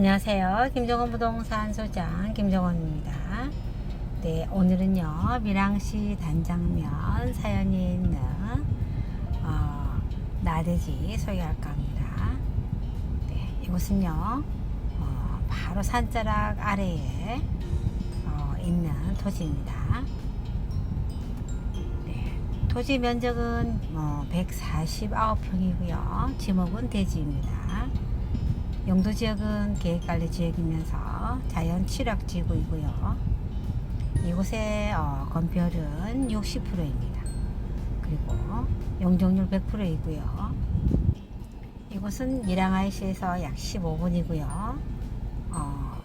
안녕하세요. 김정원 부동산 소장 김정원입니다. 네, 오늘은요 밀양시 단장면 사연이 있는 어, 나대지 소개할까 합니다. 네, 이곳은요 어, 바로 산자락 아래에 어, 있는 토지입니다. 네, 토지 면적은 뭐 149평이고요. 지목은 대지입니다. 용도 지역은 계획관리 지역이면서 자연 취락 지구이고요. 이곳의 어, 건폐율은 60%입니다. 그리고 용적률 100%이고요. 이곳은 밀양IC에서 약 15분이고요. 어,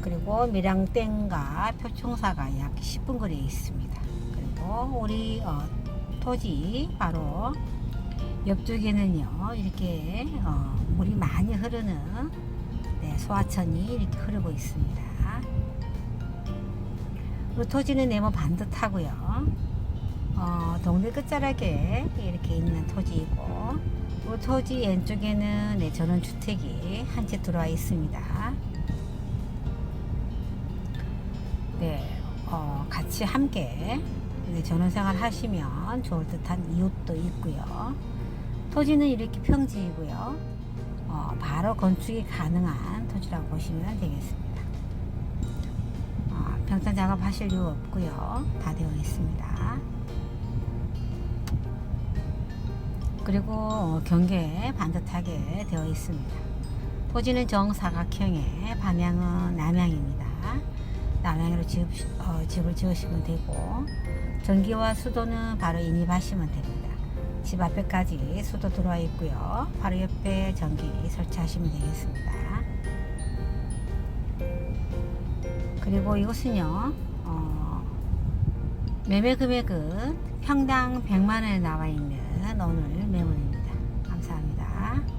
그리고 밀양댐과 표총사가 약 10분 거리에 있습니다. 그리고 우리 어, 토지 바로 옆쪽에는요 이렇게 어, 물이 많이 흐르는 네, 소하천이 이렇게 흐르고 있습니다. 토지는 네모 반듯하고요. 어, 동네 끝자락에 이렇게 있는 토지이고 그 토지 왼쪽에는 네, 전원주택이 한 채 들어와 있습니다. 네, 어, 같이 함께 네, 전원생활 하시면 좋을 듯한 이웃도 있고요. 토지는 이렇게 평지이고요. 어, 바로 건축이 가능한 토지라고 보시면 되겠습니다. 어, 평탄 작업하실 이유 없고요. 다 되어 있습니다. 그리고 어, 경계 반듯하게 되어 있습니다. 토지는 정사각형의 방향은 남향입니다. 남향으로 집, 어, 집을 지으시면 되고 전기와 수도는 바로 인입하시면 됩니다. 집 앞에까지 수도 들어와 있고요. 바로 옆에 전기 설치하시면 되겠습니다. 그리고 이것은요. 어, 매매 금액은 평당 100만 원에 나와 있는 오늘 매물입니다. 감사합니다.